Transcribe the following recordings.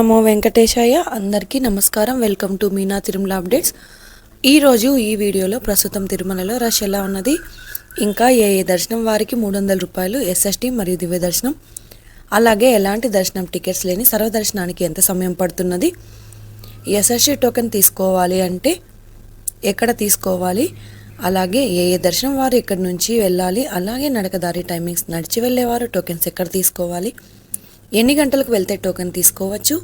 నమో వెంకటేశాయ. అందరికీ నమస్కారం. Welcome to Meena Tirumala updates. ఈరోజు ఈ వీడియోలో ప్రస్తుతం తిరుమలలో రష్ ఎలా ఉన్నది? ఇంకా ఏ ఏ దర్శనం వారికి మూడు వందల రూపాయలు ఎస్ఎస్టీ మరియు దివ్య దర్శనం. అలాగే ఎలాంటి దర్శనం టికెట్స్ లేని సర్వదర్శనానికి ఎంత సమయం పడుతున్నది? ఎస్ఎస్టీ టోకెన్ తీసుకోవాలి అంటే ఎక్కడ తీసుకోవాలి? అలాగే ఏ ఏ దర్శనం వారు ఎక్కడి నుంచి వెళ్ళాలి? అలాగే నడకదారి టైమింగ్స్ నడిచి వెళ్ళేవారు టోకెన్స్ ఎక్కడ తీసుకోవాలి? ఎన్ని గంటలకు వెళ్తే టోకెన్ తీసుకోవచ్చు?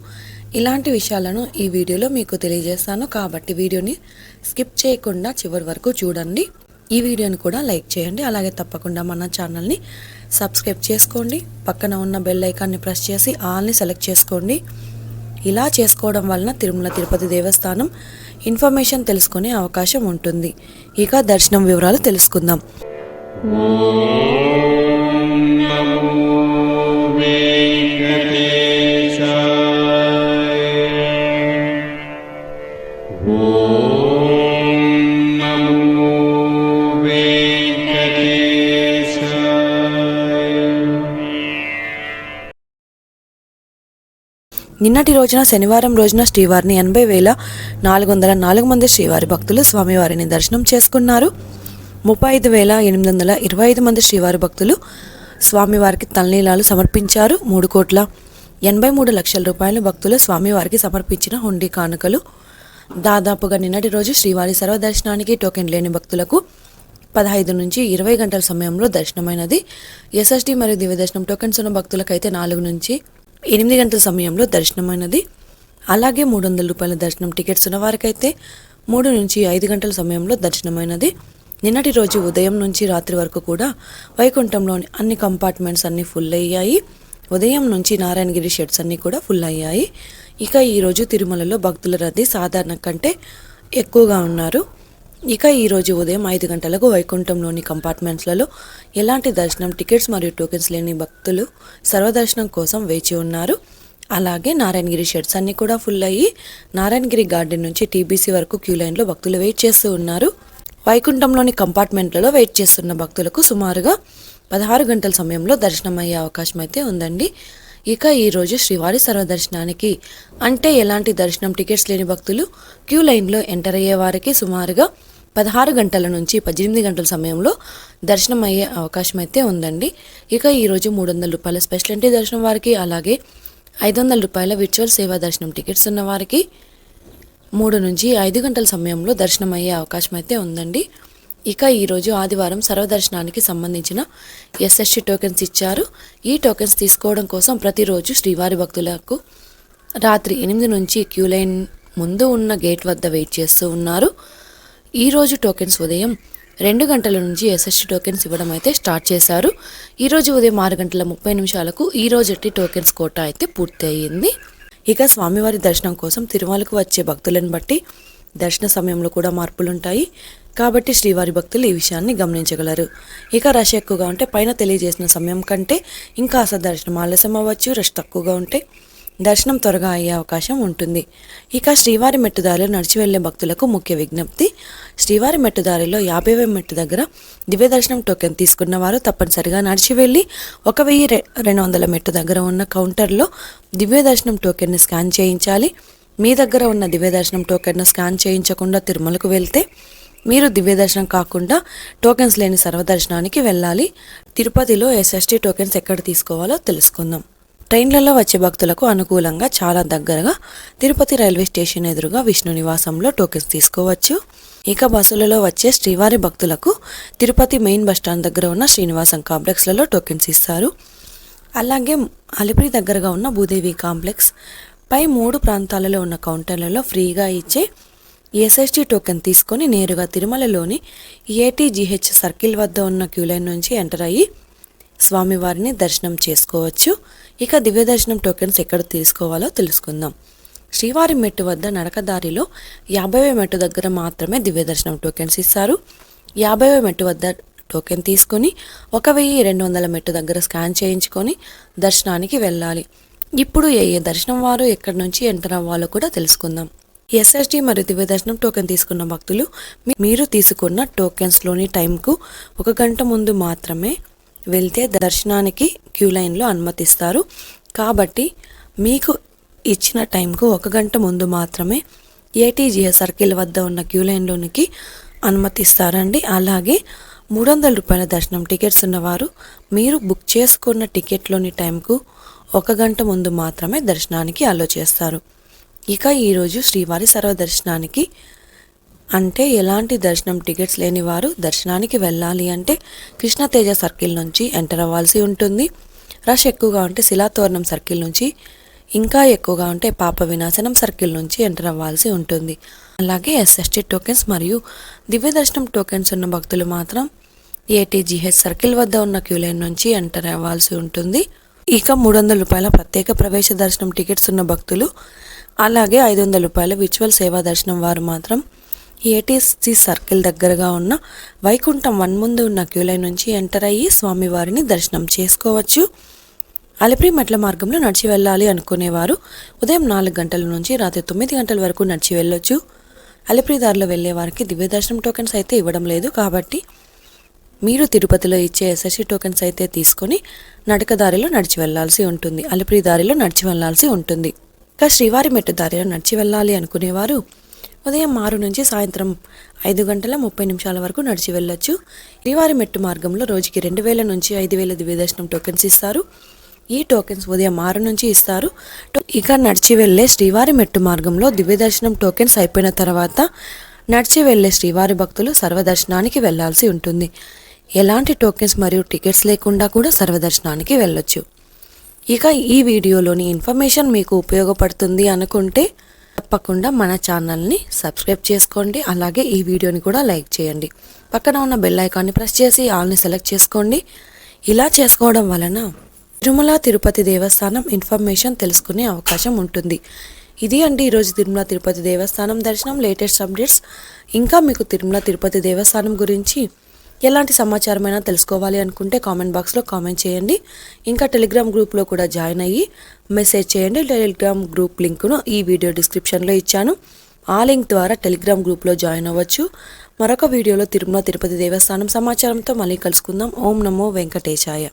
ఇలాంటి విషయాలను ఈ వీడియోలో మీకు తెలియజేస్తాను. కాబట్టి వీడియోని స్కిప్ చేయకుండా చివరి వరకు చూడండి. ఈ వీడియోని కూడా లైక్ చేయండి. అలాగే తప్పకుండా మన ఛానల్ని సబ్స్క్రైబ్ చేసుకోండి. పక్కన ఉన్న బెల్ ఐకాన్ని ప్రెస్ చేసి ఆల్ని సెలెక్ట్ చేసుకోండి. ఇలా చేసుకోవడం వలన తిరుమల తిరుపతి దేవస్థానం ఇన్ఫర్మేషన్ తెలుసుకునే అవకాశం ఉంటుంది. ఇక దర్శనం వివరాలు తెలుసుకుందాం. నిన్నటి రోజున శనివారం రోజున శ్రీవారిని ఎనభై వేల నాలుగు వందల నాలుగు మంది శ్రీవారి భక్తులు స్వామివారిని దర్శనం చేసుకున్నారు. ముప్పై ఐదు వేల ఎనిమిది వందల ఇరవై ఐదు మంది శ్రీవారి భక్తులు స్వామివారికి తలనీలాలు సమర్పించారు. మూడు కోట్ల ఎనభై మూడు లక్షల రూపాయలు భక్తులు స్వామివారికి సమర్పించిన హుండీ కానుకలు. దాదాపుగా నిన్నటి రోజు శ్రీవారి సర్వదర్శనానికి టోకెన్ లేని భక్తులకు పదహైదు నుంచి ఇరవై గంటల సమయంలో దర్శనమైనది. ఎస్ఎస్టీ మరియు దివ్య దర్శనం టోకెన్స్ ఉన్న భక్తులకైతే నాలుగు నుంచి ఎనిమిది గంటల సమయంలో దర్శనమైనది. అలాగే మూడు వందల రూపాయల దర్శనం టికెట్స్ ఉన్న వారికైతే మూడు నుంచి ఐదు గంటల సమయంలో దర్శనమైనది. నిన్నటి రోజు ఉదయం నుంచి రాత్రి వరకు కూడా వైకుంఠంలోని అన్ని కంపార్ట్మెంట్స్ అన్నీ ఫుల్ అయ్యాయి. ఉదయం నుంచి నారాయణగిరి షెడ్స్ అన్నీ కూడా ఫుల్ అయ్యాయి. ఇక ఈరోజు తిరుమలలో భక్తుల రద్దీ సాధారణ కంటే ఎక్కువగా ఉన్నారు. ఇక ఈరోజు ఉదయం ఐదు గంటలకు వైకుంఠంలోని కంపార్ట్మెంట్స్లలో ఎలాంటి దర్శనం టికెట్స్ మరియు టోకెన్స్ లేని భక్తులు సర్వదర్శనం కోసం వేచి ఉన్నారు. అలాగే నారాయణగిరి షెడ్స్ అన్నీ కూడా ఫుల్ అయ్యి నారాయణగిరి గార్డెన్ నుంచి టీబీసీ వరకు క్యూ లైన్లో భక్తులు వెయిట్ చేస్తూ ఉన్నారు. వైకుంఠంలోని కంపార్ట్మెంట్లలో వెయిట్ చేస్తున్న భక్తులకు సుమారుగా పదహారు గంటల సమయంలో దర్శనం అయ్యే అవకాశం అయితే ఉందండి. ఇక ఈరోజు శ్రీవారి సర్వదర్శనానికి. అంటే ఎలాంటి దర్శనం టికెట్స్ లేని భక్తులు క్యూ లైన్లో ఎంటర్ అయ్యే వారికి సుమారుగా పదహారు గంటల నుంచి పద్దెనిమిది గంటల సమయంలో దర్శనం అయ్యే అవకాశం అయితే ఉందండి. ఇక ఈరోజు మూడు వందల రూపాయల స్పెషల్ ఎంట్రీ దర్శనం వారికి అలాగే ఐదు వందల రూపాయల విర్చువల్ సేవా దర్శనం టికెట్స్ ఉన్న వారికి మూడు నుంచి ఐదు గంటల సమయంలో దర్శనం అయ్యే అవకాశం అయితే ఉందండి. ఇక ఈరోజు ఆదివారం సర్వదర్శనానికి సంబంధించిన ఎస్ఎస్సి టోకెన్స్ ఇచ్చారు. ఈ టోకెన్స్ తీసుకోవడం కోసం ప్రతిరోజు శ్రీవారి భక్తులకు రాత్రి ఎనిమిది నుంచి క్యూ లైన్ ముందు ఉన్న గేట్ వద్ద వెయిట్ చేస్తూ ఉన్నారు. ఈరోజు టోకెన్స్ ఉదయం రెండు గంటల నుంచి ఎస్ఎస్టీ టోకెన్స్ ఇవ్వడం అయితే స్టార్ట్ చేశారు. ఈరోజు ఉదయం ఆరు గంటల ముప్పై నిమిషాలకు ఈ రోజటి టోకెన్స్ కోట అయితే పూర్తి అయ్యింది ఇక స్వామివారి దర్శనం కోసం తిరుమలకు వచ్చే భక్తులను బట్టి దర్శన సమయంలో కూడా మార్పులుంటాయి. కాబట్టి శ్రీవారి భక్తులు ఈ విషయాన్ని గమనించగలరు. ఇక రష్ ఎక్కువగా ఉంటే పైన తెలియజేసిన సమయం కంటే ఇంకా అసలు దర్శనం ఆలస్యం అవ్వచ్చు రష్ తక్కువగా ఉంటే దర్శనం త్వరగా అయ్యే అవకాశం ఉంటుంది. ఇక శ్రీవారి మెట్టుదారిలో నడిచి వెళ్ళే భక్తులకు ముఖ్య విజ్ఞప్తి శ్రీవారి మెట్టుదారిలో యాభైవ మెట్టు దగ్గర దివ్య దర్శనం టోకెన్ తీసుకున్న వారు తప్పనిసరిగా నడిచి వెళ్ళి ఒక వెయ్యి రెండు వందల మెట్టు దగ్గర ఉన్న కౌంటర్లో దివ్య దర్శనం టోకెన్ని స్కాన్ చేయించాలి. మీ దగ్గర ఉన్న దివ్యదర్శనం టోకెన్ను స్కాన్ చేయించకుండా తిరుమలకు వెళ్తే మీరు దివ్య దర్శనం కాకుండా టోకెన్స్ లేని సర్వదర్శనానికి వెళ్ళాలి. తిరుపతిలో ఎస్ఎస్టీ టోకెన్స్ ఎక్కడ తీసుకోవాలో తెలుసుకుందాం. ట్రైన్లలో వచ్చే భక్తులకు అనుకూలంగా చాలా దగ్గరగా తిరుపతి రైల్వే స్టేషన్ ఎదురుగా విష్ణు నివాసంలో టోకెన్స్ తీసుకోవచ్చు. ఇక బస్సులలో వచ్చే శ్రీవారి భక్తులకు తిరుపతి మెయిన్ బస్టాండ్ దగ్గర ఉన్న శ్రీనివాసం కాంప్లెక్స్లలో టోకెన్స్ ఇస్తారు. అలాగే అలిపిరి దగ్గరగా ఉన్న భూదేవి కాంప్లెక్స్ పై మూడు ప్రాంతాలలో ఉన్న కౌంటర్లలో ఫ్రీగా ఇచ్చే ఎస్ఎస్టీ టోకెన్ తీసుకొని నేరుగా తిరుమలలోని ఏటీజీహెచ్ సర్కిల్ వద్ద ఉన్న క్యూలైన్ నుంచి ఎంటర్ అయ్యి స్వామివారిని దర్శనం చేసుకోవచ్చు. ఇక దివ్య దర్శనం టోకెన్స్ ఎక్కడ తీసుకోవాలో తెలుసుకుందాం. శ్రీవారి మెట్టు వద్ద నడకదారిలో యాభైవ మెట్టు దగ్గర మాత్రమే దివ్య దర్శనం టోకెన్స్ ఇస్తారు. యాభైవ మెట్టు వద్ద టోకెన్ తీసుకొని ఒక వెయ్యి రెండు వందల మెట్టు దగ్గర స్కాన్ చేయించుకొని దర్శనానికి వెళ్ళాలి. ఇప్పుడు ఏ ఏ దర్శనం వారు ఎక్కడి నుంచి ఎంటర్ అవ్వాలో కూడా తెలుసుకుందాం. ఎస్ఎస్డి మరియు దివ్య దర్శనం టోకెన్ తీసుకున్న భక్తులు మీరు తీసుకున్న టోకెన్స్లోని టైంకు ఒక గంట ముందు మాత్రమే వెళ్తే దర్శనానికి క్యూ లైన్లో అనుమతిస్తారు. కాబట్టి మీకు ఇచ్చిన టైంకు ఒక గంట ముందు మాత్రమే ఏటీజీఎస్ సర్కిల్ వద్ద ఉన్న క్యూ లైన్లోనికి అనుమతిస్తారండి. అలాగే మూడు వందల రూపాయల దర్శనం టికెట్స్ ఉన్నవారు మీరు బుక్ చేసుకున్న టికెట్లోని టైంకు ఒక గంట ముందు మాత్రమే దర్శనానికి అలో చేస్తారు. ఇక ఈరోజు శ్రీవారి సర్వదర్శనానికి అంటే ఎలాంటి దర్శనం టికెట్స్ లేని వారు దర్శనానికి వెళ్ళాలి అంటే కృష్ణతేజ సర్కిల్ నుంచి ఎంటర్ అవ్వాల్సి ఉంటుంది. రష్ ఎక్కువగా ఉంటే శిలాతోరణం సర్కిల్ నుంచి ఇంకా ఎక్కువగా ఉంటే పాప వినాశనం సర్కిల్ నుంచి ఎంటర్ అవ్వాల్సి ఉంటుంది. అలాగే ఎస్ఎస్టీ టోకెన్స్ మరియు దివ్య దర్శనం టోకెన్స్ ఉన్న భక్తులు మాత్రం ఏటీజీహెచ్ సర్కిల్ వద్ద ఉన్న క్యూ లైన్ నుంచి ఎంటర్ అవ్వాల్సి ఉంటుంది. ఇక మూడు వందల రూపాయల ప్రత్యేక ప్రవేశ దర్శనం టికెట్స్ ఉన్న భక్తులు అలాగే ఐదు వందల రూపాయల విచువల్ సేవా దర్శనం వారు మాత్రం ఏటీసీ సర్కిల్ దగ్గరగా ఉన్న వైకుంఠం వన్ ముందు ఉన్న క్యూ లైన్ నుంచి ఎంటర్ అయ్యి స్వామివారిని దర్శనం చేసుకోవచ్చు. అలిపిరి మెట్ల మార్గంలో నడిచి వెళ్ళాలి అనుకునేవారు ఉదయం నాలుగు గంటల నుంచి రాత్రి తొమ్మిది గంటల వరకు నడిచి వెళ్ళొచ్చు. అలిపిరి దారిలో వెళ్ళే వారికి దివ్య దర్శనం టోకెన్స్ అయితే ఇవ్వడం లేదు కాబట్టి మీరు తిరుపతిలో ఇచ్చే ఎస్ఎస్సి టోకెన్స్ అయితే తీసుకొని నడక దారిలో నడిచి వెళ్ళాల్సి ఉంటుంది. అలిపిరి దారిలో నడిచి వెళ్ళాల్సి ఉంటుంది. ఇంకా శ్రీవారి మెట్టు దారిలో నడిచి వెళ్ళాలి అనుకునేవారు ఉదయం ఆరు నుంచి సాయంత్రం ఐదు గంటల ముప్పై నిమిషాల వరకు నడిచి వెళ్ళొచ్చు. శ్రీవారి మెట్టు మార్గంలో రోజుకి రెండు వేల నుంచి ఐదు వేల దివ్యదర్శనం టోకెన్స్ ఇస్తారు. ఈ టోకెన్స్ ఉదయం ఆరు నుంచి ఇస్తారు. ఇక నడిచి వెళ్ళే శ్రీవారి మెట్టు మార్గంలో దివ్యదర్శనం టోకెన్స్ అయిపోయిన తర్వాత నడిచి వెళ్ళే శ్రీవారి భక్తులు సర్వదర్శనానికి వెళ్ళాల్సి ఉంటుంది. ఎలాంటి టోకెన్స్ మరియు టికెట్స్ లేకుండా కూడా సర్వదర్శనానికి వెళ్ళొచ్చు. ఇక ఈ వీడియోలోని ఇన్ఫర్మేషన్ మీకు ఉపయోగపడుతుంది అనుకుంటే తప్పకుండా మన ఛానల్ని సబ్స్క్రైబ్ చేసుకోండి. అలాగే ఈ వీడియోని కూడా లైక్ చేయండి. పక్కన ఉన్న బెల్ ఐకాన్ని ప్రెస్ చేసి ఆల్ని సెలెక్ట్ చేసుకోండి. ఇలా చేసుకోవడం వలన తిరుమల తిరుపతి దేవస్థానం ఇన్ఫర్మేషన్ తెలుసుకునే అవకాశం ఉంటుంది. ఇది అండి ఈరోజు తిరుమల తిరుపతి దేవస్థానం దర్శనం లేటెస్ట్ అప్డేట్స్. ఇంకా మీకు తిరుమల తిరుపతి దేవస్థానం గురించి ఎలాంటి సమాచారమైనా తెలుసుకోవాలి అనుకుంటే కామెంట్ బాక్స్లో కామెంట్ చేయండి. ఇంకా టెలిగ్రామ్ గ్రూప్లో కూడా జాయిన్ అయ్యి మెసేజ్ చేయండి. టెలిగ్రామ్ గ్రూప్ లింక్ను ఈ వీడియో డిస్క్రిప్షన్లో ఇచ్చాను. ఆ లింక్ ద్వారా టెలిగ్రామ్ గ్రూప్లో జాయిన్ అవ్వచ్చు. మరొక వీడియోలో తిరుమల తిరుపతి దేవస్థానం సమాచారంతో మళ్ళీ కలుసుకుందాం. ఓం నమో వెంకటేశాయ.